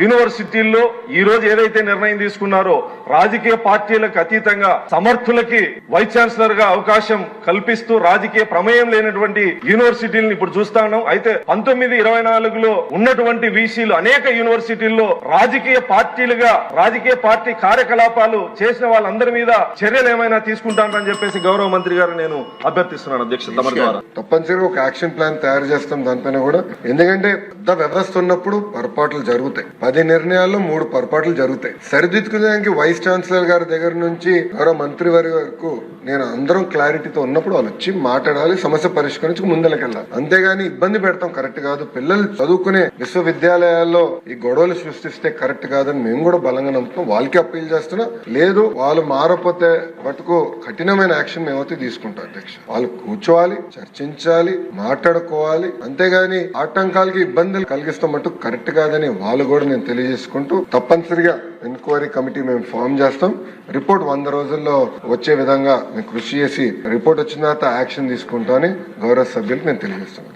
యూనివర్సిటీల్లో ఈ రోజు ఏదైతే నిర్ణయం తీసుకున్నారో రాజకీయ పార్టీలకు అతీతంగా సమర్థులకి వైస్ ఛాన్సలర్గా అవకాశం కల్పిస్తూ రాజకీయ ప్రమేయం లేనటువంటి యూనివర్సిటీలను ఇప్పుడు చూస్తా ఉన్నాం. అయితే పంతొమ్మిది ఇరవై నాలుగులో ఉన్నటువంటి వీసీలు అనేక యూనివర్సిటీల్లో రాజకీయ పార్టీలుగా రాజకీయ పార్టీ కార్యకలాపాలు చేసిన వాళ్ళందరి మీద చర్యలు ఏమైనా తీసుకుంటానని చెప్పేసి గౌరవ మంత్రి గారు నేను అభ్యర్థిస్తున్నాను అధ్యక్ష తప్పనిసరిగా ఒక యాక్షన్ ప్లాన్ తయారు చేస్తాం దానిపైన కూడా. ఎందుకంటే పెద్ద వ్యవస్థ ఉన్నప్పుడు పొరపాట్లు జరుగుతాయి. పది నిర్ణయాల్లో మూడు పొరపాట్లు జరుగుతాయి. సరిదిద్దుకునేదానికి వైస్ ఛాన్సలర్ గారి దగ్గర నుంచి గౌరవ మంత్రి వారి వరకు నేను అందరం క్లారిటీతో ఉన్నప్పుడు వాళ్ళు వచ్చి మాట్లాడాలి సమస్య పరిష్కరించి ముందరకెళ్ళాలి. అంతేగాని ఇబ్బంది పెడతాం కరెక్ట్ కాదు. పిల్లలు చదువుకునే విశ్వవిద్యాలయాల్లో ఈ గొడవలు సృష్టిస్తే కరెక్ట్ కాదని మేము కూడా బలంగా నమ్ముతాం వాళ్ళకి అప్పీల్ చేస్తున్నా. లేదు వాళ్ళు మారపోతే మటుకు కఠినమైన యాక్షన్ మేమైతే తీసుకుంటాం అధ్యక్ష. వాళ్ళు కూర్చోవాలి చర్చించాలి మాట్లాడుకోవాలి. అంతేగాని ఆటంకాలకి ఇబ్బందులు కలిగిస్తాం మటుకు కరెక్ట్ కాదని వాళ్ళు కూడా నేను తెలియజేసుకుంటూ తప్పనిసరిగా ఎంక్వైరీ కమిటీ మేము ఫామ్ చేస్తాం. రిపోర్ట్ వంద రోజుల్లో వచ్చే విధంగా మేము కృషి చేసి రిపోర్ట్ వచ్చిన తర్వాత యాక్షన్ తీసుకుంటామని గౌరవ సభ్యులకు నేను తెలియజేస్తున్నాను